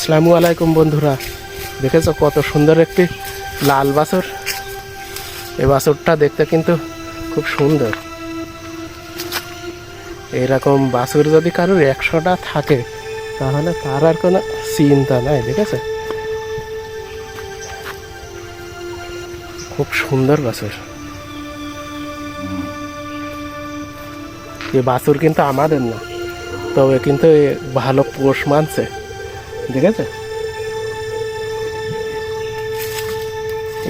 আসসালামু আলাইকুম বন্ধুরা। দেখেছ কত সুন্দর একটি লাল বাছর এই বাছরটা দেখতে কিন্তু খুব সুন্দর। এরকম বাছুর যদি কারোর একশোটা থাকে, তাহলে তার আর কোনো চিন্তা নাই, দেখেছে? খুব সুন্দর বাছুর এই বাছুর কিন্তু আমাদের না, তবে কিন্তু ভালো পোষ মানছে। দেখেছে?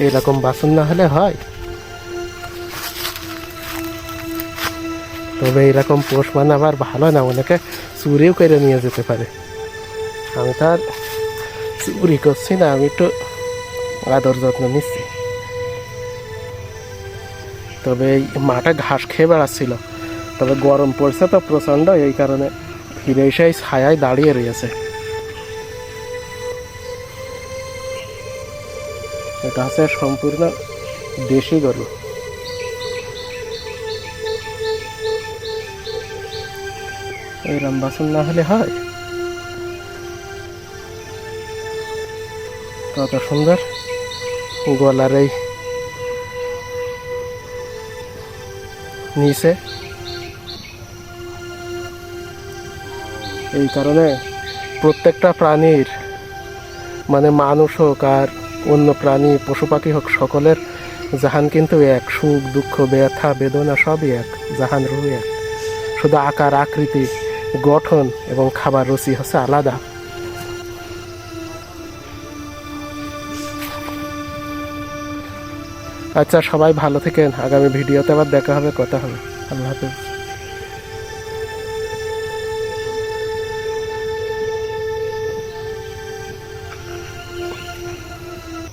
এরকম বাসন না হলে হয়। তবে এরকম পোষ মানে আবার ভালো না, অনেকে চুরিও করে নিয়ে যেতে পারে। আমি তো আর চুরি করছি না, আমি একটু আদর যত্ন নিচ্ছি। তবে এই মাঠে ঘাস খেয়ে বেড়াচ্ছিল। তবে গরম পড়ছে তো প্রচণ্ড, এই কারণে ফিরে এসে ছায়ায় দাঁড়িয়ে রয়েছে। এটা হচ্ছে সম্পূর্ণ দেশি গরু। এইরম বাসন না হলে হয়? কত সুন্দর গলার এই নিচে। এই কারণে প্রত্যেকটা প্রাণীর মানে মানুষ হোক আর অন্য প্রাণী পশু পাখি হোক সকলের, জাহান কিন্তু এক। সুখ, দুঃখ, ব্যথা, বেদনা সবই এক। জাহান রু এক। শুধু আকার, আকৃতি, গঠন এবং খাবার রুচি হচ্ছে আলাদা। আচ্ছা সবাই ভালো থেকেন। আগামী ভিডিওতে আবার দেখা হবে, কথা হবে। আল্লাহ হাফেজ।